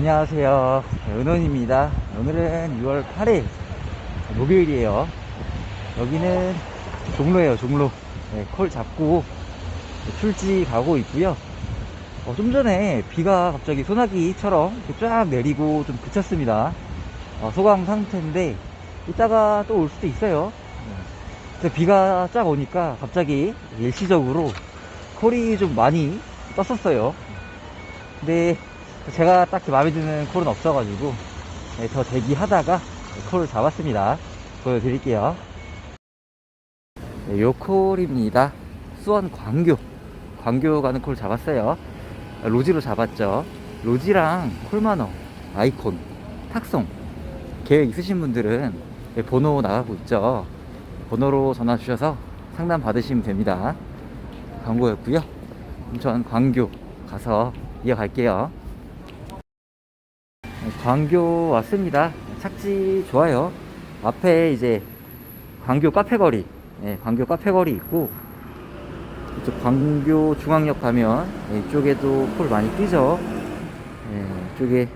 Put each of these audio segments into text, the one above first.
안녕하세요. 은원입니다. 오늘은 6월 8일 목요일이에요. 여기는 종로예요, 종로. 네, 콜 잡고 출지 가고 있고요. 어, 좀 전에 비가 갑자기 소나기처럼 쫙 내리고 좀 그쳤습니다. 어, 소강 상태인데 이따가 또 올 수도 있어요. 네. 비가 쫙 오니까 갑자기 일시적으로 콜이 좀 많이 떴었어요. 근데 제가 딱히 마음에 드는 콜은 없어가지고 네, 더 대기하다가 콜을 잡았습니다. 보여드릴게요. 네, 요 콜입니다. 수원 광교. 광교 가는 콜 잡았어요. 로지로 잡았죠. 로지랑 콜마너, 아이콘, 탁송. 계획 있으신 분들은 네, 번호 나가고 있죠. 번호로 전화 주셔서 상담 받으시면 됩니다. 광고였고요. 전 광교 가서 이어갈게요. 네, 광교 왔습니다. 착지 좋아요. 앞에 이제 광교 카페거리, 네, 광교 카페거리 있고 이쪽 광교 중앙역 가면 네, 이쪽에도 콜 많이 뜨죠. 네, 이쪽에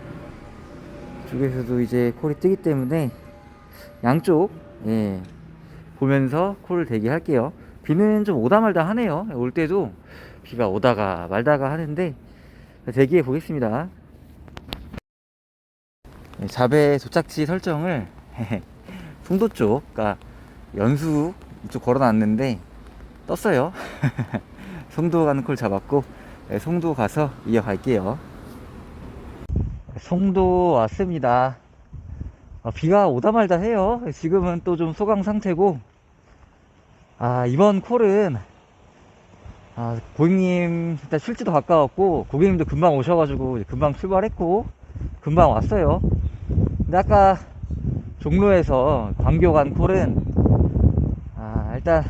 이쪽에서도 이제 콜이 뜨기 때문에 양쪽 예, 보면서 콜을 대기할게요. 비는 좀 오다 말다 하네요. 올 때도 비가 오다가 말다가 하는데 대기해 보겠습니다. 네, 자배 도착지 설정을 송도 쪽, 그러니까 연수 이쪽 걸어놨는데 떴어요. 송도 가는 콜 잡았고 네, 송도 가서 이어갈게요. 송도 왔습니다. 아, 비가 오다 말다 해요. 지금은 또 좀 소강 상태고 아 이번 콜은 아, 고객님 일단 출지도 가까웠고 고객님도 금방 오셔가지고 금방 출발했고 금방 왔어요. 근데 아까 종로에서 광교 간 콜은 아, 일단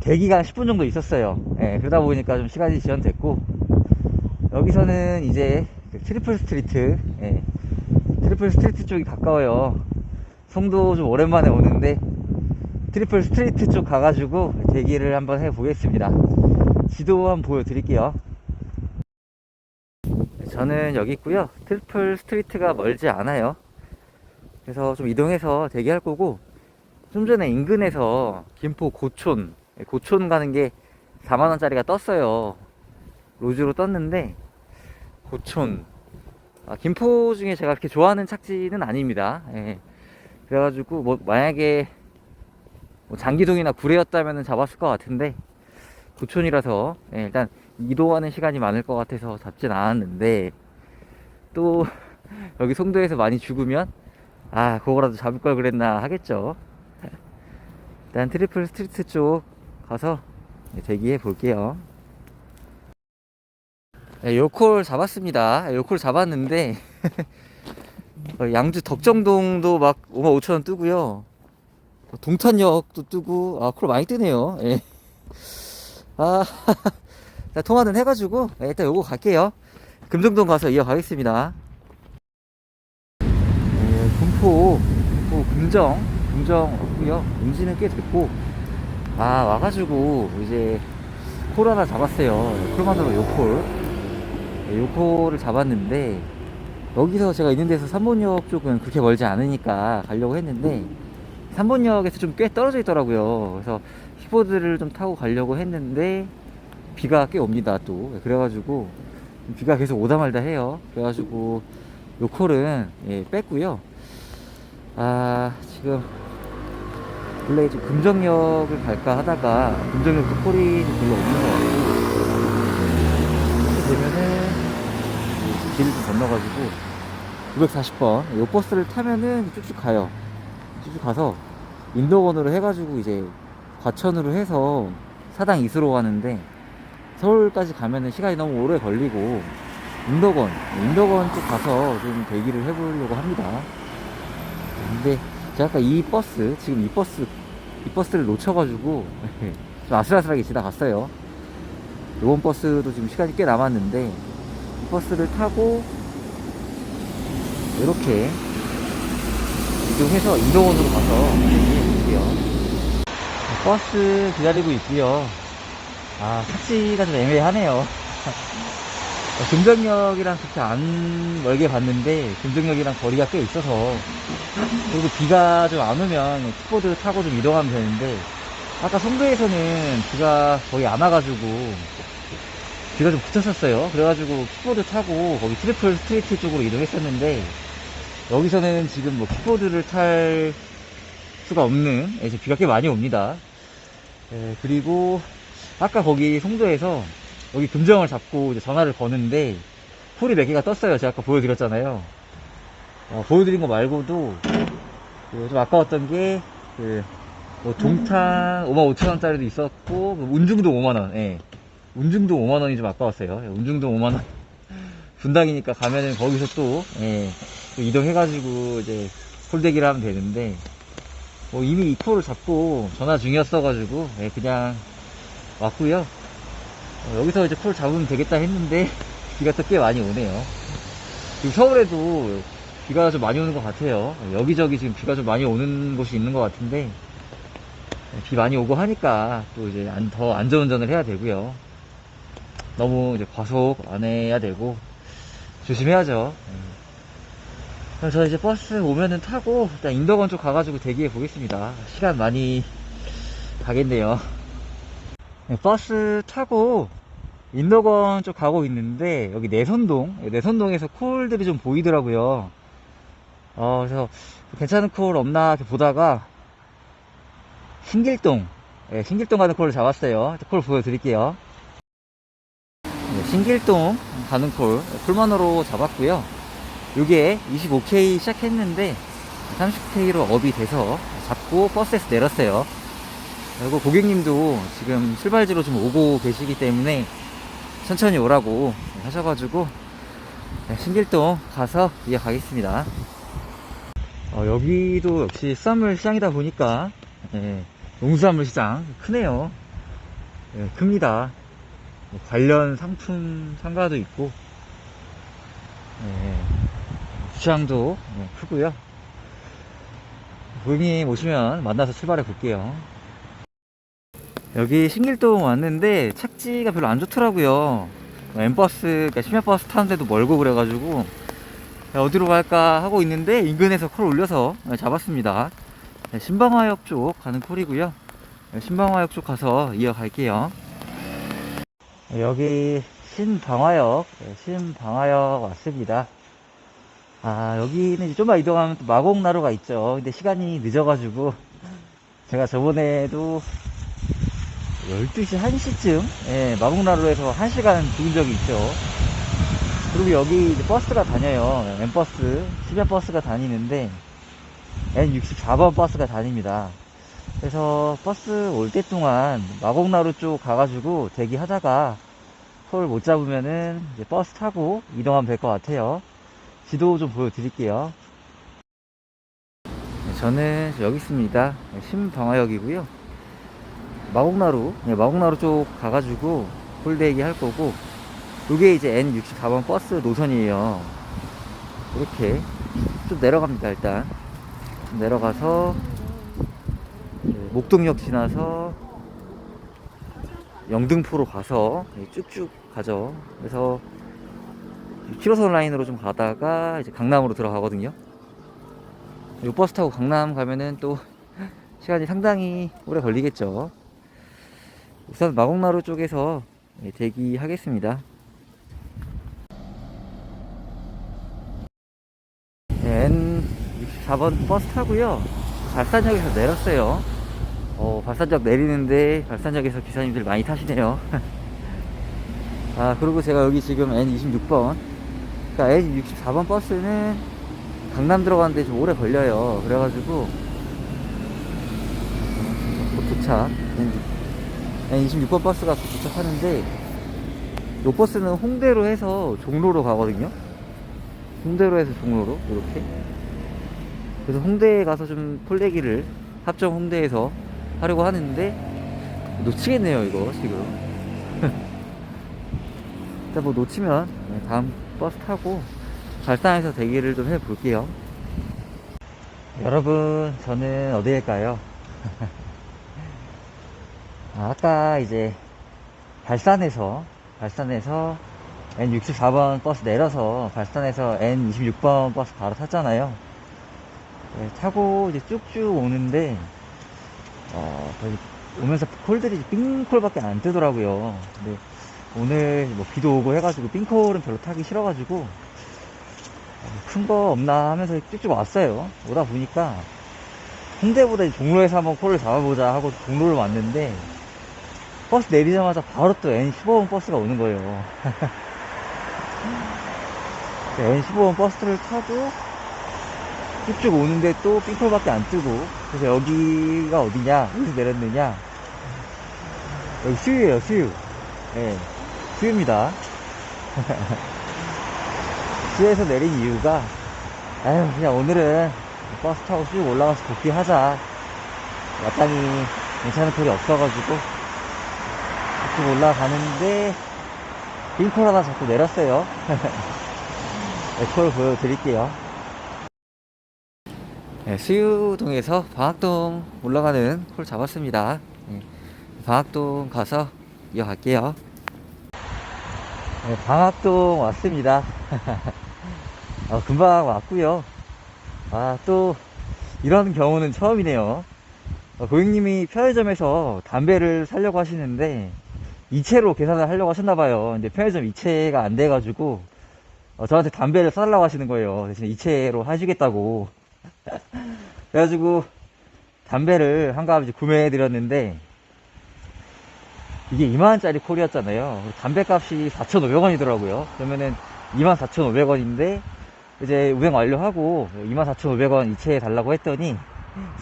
대기가 10분 정도 있었어요. 예, 그러다 보니까 좀 시간이 지연됐고 여기서는 이제 그 트리플 스트리트 예, 트리플 스트리트 쪽이 가까워요. 송도 좀 오랜만에 오는데 트리플 스트리트 쪽 가가지고 대기를 한번 해보겠습니다. 지도 한번 보여드릴게요. 저는 여기 있고요. 트리플 스트리트가 멀지 않아요. 그래서 좀 이동해서 대기할 거고 좀 전에 인근에서 김포 고촌 고촌 가는 게 4만 원짜리가 떴어요. 로즈로 떴는데 고촌 아, 김포 중에 제가 그렇게 좋아하는 착지는 아닙니다. 예. 그래가지고 뭐 만약에 뭐 장기동이나 구례였다면 잡았을 것 같은데 고촌이라서 예, 일단 이동하는 시간이 많을 것 같아서 잡진 않았는데 또 여기 송도에서 많이 죽으면 아 그거라도 잡을 걸 그랬나 하겠죠. 일단 트리플 스트리트 쪽 가서 대기해 볼게요. 네, 요콜 잡았습니다. 요콜 잡았는데 어, 양주 덕정동도 막 5만 5천 원 뜨고요. 동탄역도 뜨고 아콜 많이 뜨네요. 예. 아 자, 통화는 해가지고 예, 일단 요거 갈게요. 금정동 가서 이어가겠습니다. 예, 군포, 군포 금정, 금정 왔고요. 운지는 꽤 됐고 아 와가지고 이제 콜 하나 잡았어요. 콜만으로 요콜. 네, 요코를 잡았는데 여기서 제가 있는 데서 3번역 쪽은 그렇게 멀지 않으니까 가려고 했는데 3번역에서 좀 꽤 떨어져 있더라고요 그래서 킥보드를 좀 타고 가려고 했는데 비가 꽤 옵니다 또. 그래가지고 비가 계속 오다 말다 해요. 그래가지고 요 콜은 예, 뺐고요. 아 지금 원래 좀 금정역을 갈까 하다가 금정역도 콜이 별로 없는 것 같고 이렇게 되면은 길을 좀 건너가지고 940번 이 버스를 타면은 쭉쭉 가요. 쭉쭉 가서 인도건으로 해가지고 이제 과천으로 해서 사당 이수로 가는데 서울까지 가면은 시간이 너무 오래 걸리고 인도건 인도건 쪽 가서 좀 대기를 해보려고 합니다. 근데 제가 아까 이 버스 지금 이 버스 이 버스를 놓쳐가지고 좀 아슬아슬하게 지나갔어요. 이번 버스도 지금 시간이 꽤 남았는데 이 버스를 타고 이렇게 이동해서 인도원으로 가서 대기해볼게요. 버스 기다리고 있고요 아 택시가 좀 애매하네요. 어, 금정역이랑 그렇게 안 멀게 갔는데 금정역이랑 거리가 꽤 있어서 그리고 비가 좀 안 오면 킥보드 타고 좀 이동하면 되는데 아까 송도에서는 비가 거의 안 와가지고 비가 좀 붙었었어요. 그래가지고 킥보드 타고 거기 트리플 스트리트 쪽으로 이동했었는데 여기서는 지금 뭐 킥보드를 탈 수가 없는 예, 이제 비가 꽤 많이 옵니다. 예, 그리고 아까 거기 송도에서 여기 금정을 잡고 이제 전화를 거는데 풀이 몇 개가 떴어요. 제가 아까 보여드렸잖아요. 어, 보여드린 거 말고도 그 좀 아까웠던 게 그, 뭐 종탄 55,000원짜리도 있었고 그 운중도 5만 원. 예. 운중도 5만 원이 좀 아까웠어요. 예, 운중도 5만 원. 분당이니까 가면은 거기서 또, 예, 또 이동해가지고 이제 콜대기를 하면 되는데 뭐 이미 이 코를 잡고 전화 중이었어가지고 예, 그냥 왔고요. 어, 여기서 이제 콜 잡으면 되겠다 했는데 비가 또 꽤 많이 오네요. 지금 서울에도 비가 좀 많이 오는 것 같아요. 여기저기 지금 비가 좀 많이 오는 곳이 있는 것 같은데 비 많이 오고 하니까 또 이제 안, 더 안전운전을 해야 되고요. 너무 이제 과속 안 해야 되고 조심해야죠. 예. 그럼 저 이제 버스 오면은 타고 일단 인덕원 쪽 가가지고 대기해 보겠습니다. 시간 많이 가겠네요. 네, 버스 타고 인덕원 쪽 가고 있는데 여기 내선동 네, 내선동에서 콜들이 좀 보이더라고요. 어 그래서 괜찮은 콜 없나 보다가 신길동 네, 신길동 가는 콜을 잡았어요. 콜 보여드릴게요. 네, 신길동 가는 콜 콜만으로 잡았고요. 요게 25K 시작했는데 30K로 업이 돼서 잡고 버스에서 내렸어요 그리고 고객님도 지금 출발지로 좀 오고 계시기 때문에 천천히 오라고 하셔가지고 네, 신길동 가서 이어가겠습니다. 어, 여기도 역시 수산물 시장이다 보니까 예, 농수산물 시장 크네요. 예, 큽니다. 뭐 관련 상품 상가도 있고 예, 주차장도 예, 크고요. 고객님 오시면 만나서 출발해 볼게요. 여기 신길동 왔는데 착지가 별로 안 좋더라고요. 엠버스, 그러니까 심야버스 타는데도 멀고 그래가지고 어디로 갈까 하고 있는데 인근에서 콜 올려서 잡았습니다. 네, 신방화역 쪽 가는 콜이고요. 네, 신방화역 쪽 가서 이어갈게요. 네, 여기 신방화역, 네, 신방화역 왔습니다. 아 여기는 이제 좀만 이동하면 또 마곡나루가 있죠. 근데 시간이 늦어가지고 제가 저번에도 12시 1시쯤 예, 마곡나루에서 1시간 죽은 적이 있죠. 그리고 여기 버스가 다녀요. N버스 10여 버스가 다니는데 N64번 버스가 다닙니다. 그래서 버스 올 때 동안 마곡나루 쪽 가가지고 대기하다가 콜못 잡으면은 버스 타고 이동하면 될 것 같아요. 지도 좀 보여드릴게요. 네, 저는 여기 있습니다. 신방화역이고요 마곡나루, 네, 마곡나루 쪽 가가지고 홀대기 할 거고, 요게 이제 N64번 버스 노선이에요. 이렇게 좀 내려갑니다, 일단. 좀 내려가서, 네, 목동역 지나서, 영등포로 가서 네, 쭉쭉 가죠. 그래서 7호선 라인으로 좀 가다가 이제 강남으로 들어가거든요. 이 버스 타고 강남 가면은 또 시간이 상당히 오래 걸리겠죠. 우선 마곡나루 쪽에서 예, 대기하겠습니다. 네, N64번 버스 타고요. 발산역에서 내렸어요. 어, 발산역 내리는데 발산역에서 기사님들 많이 타시네요. 아, 그리고 제가 여기 지금 N26번, 그러니까 N64번 버스는 강남 들어가는데 좀 오래 걸려요. 그래가지고, 어, 도착. 26번 버스가 도착하는데 이 버스는 홍대로 해서 종로로 가거든요. 홍대로 해서 종로로 이렇게. 그래서 홍대에 가서 좀 폴대기를 합정 홍대에서 하려고 하는데 놓치겠네요 이거 지금. 일단 뭐 놓치면 네, 다음 버스 타고 발산에서 대기를 좀 해볼게요. 여러분 저는 어디일까요 아, 아까 이제 발산에서 발산에서 N64번 버스 내려서 발산해서 N26번 버스 바로 탔잖아요. 네, 타고 이제 쭉쭉 오는데, 어, 오면서 콜들이 冰콜밖에 안 뜨더라고요. 근데 오늘 뭐 비도 오고 해가지고 冰콜은 별로 타기 싫어가지고, 큰 거 없나 하면서 쭉쭉 왔어요. 오다 보니까, 홍대보다 종로에서 한번 콜을 잡아보자 하고 종로를 왔는데, 버스 내리자마자 바로 또 N15번 버스가 오는 거예요. N15번 버스를 타고 쭉쭉 오는데 또 삥콜밖에 안 뜨고 그래서 여기가 어디냐? 어디서 내렸느냐? 여기 수유예요 수유. 예 수유입니다. 수유에서 내린 이유가 아유 그냥 오늘은 버스 타고 쭉 올라가서 복귀하자. 마땅히 괜찮은 콜이 없어가지고 쭉 올라가는데 빙콜 하나 자꾸 내렸어요. 네, 콜 보여드릴게요. 네, 수유동에서 방학동 올라가는 콜 잡았습니다. 네, 방학동 가서 이어갈게요. 네, 방학동 왔습니다. 어, 금방 왔고요. 아, 또 이런 경우는 처음이네요. 어, 고객님이 편의점에서 담배를 사려고 하시는데 이체로 계산을 하려고 하셨나 봐요. 근데 편의점 이체가 안 돼가지고 어, 저한테 담배를 사달라고 하시는 거예요. 대신 이체로 하시겠다고. 그래가지고 담배를 한 가지 구매해 드렸는데 이게 2만원짜리 콜이었잖아요. 담배값이 4,500원이더라고요. 그러면은 24,500원인데 이제 운행 완료하고 24,500원 이체해 달라고 했더니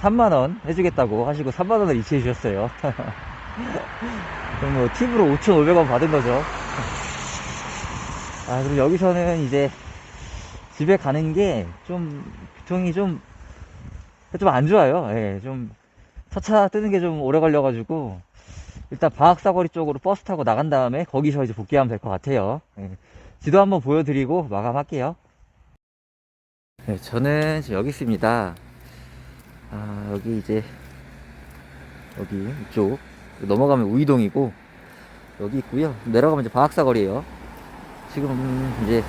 3만원 해주겠다고 하시고 3만원을 이체해 주셨어요. 그럼 뭐 팁으로 5,500원 받은 거죠. 아, 그리고 여기서는 이제 집에 가는 게 좀 교통이 좀 좀 안 좋아요. 예, 좀 차차 뜨는 게 좀 오래 걸려가지고 일단 방학사거리 쪽으로 버스 타고 나간 다음에 거기서 이제 복귀하면 될 것 같아요. 예, 지도 한번 보여드리고 마감할게요. 네, 저는 지금 여기 있습니다. 아, 여기 이제 여기 이쪽 넘어가면 우이동이고 여기 있고요. 내려가면 이제 방학사거리예요. 지금 이제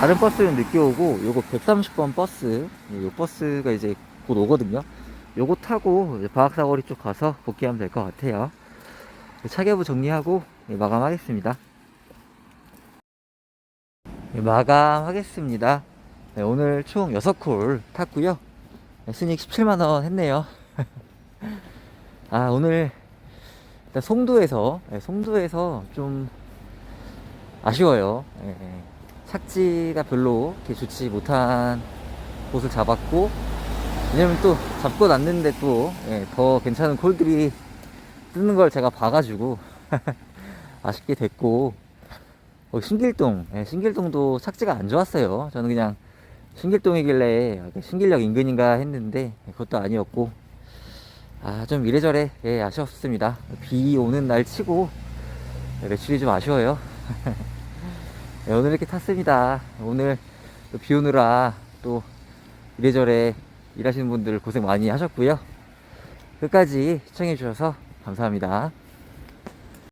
다른 버스는 늦게 오고 요거 130번 버스 예, 요 버스가 이제 곧 오거든요. 요거 타고 방학사거리 쪽 가서 복귀하면 될 것 같아요. 차계부 정리하고 예, 마감하겠습니다. 예, 마감하겠습니다. 네, 오늘 총 6콜 탔고요. 네, 순익 17만원 했네요. 아, 오늘 일단 송도에서, 네, 송도에서 좀 아쉬워요. 예, 예. 착지가 별로 이렇게 좋지 못한 곳을 잡았고, 왜냐면 또 잡고 났는데 또, 예, 더 괜찮은 콜들이 뜨는 걸 제가 봐가지고, 아쉽게 됐고, 어, 신길동, 예, 신길동도 착지가 안 좋았어요. 저는 그냥 신길동이길래 신길역 인근인가 했는데 그것도 아니었고 아 좀 이래저래 예, 아쉬웠습니다. 비 오는 날 치고 예, 매출이 좀 아쉬워요. 예, 오늘 이렇게 탔습니다. 오늘 또비 오느라 또 이래저래 일하시는 분들 고생 많이 하셨고요. 끝까지 시청해 주셔서 감사합니다.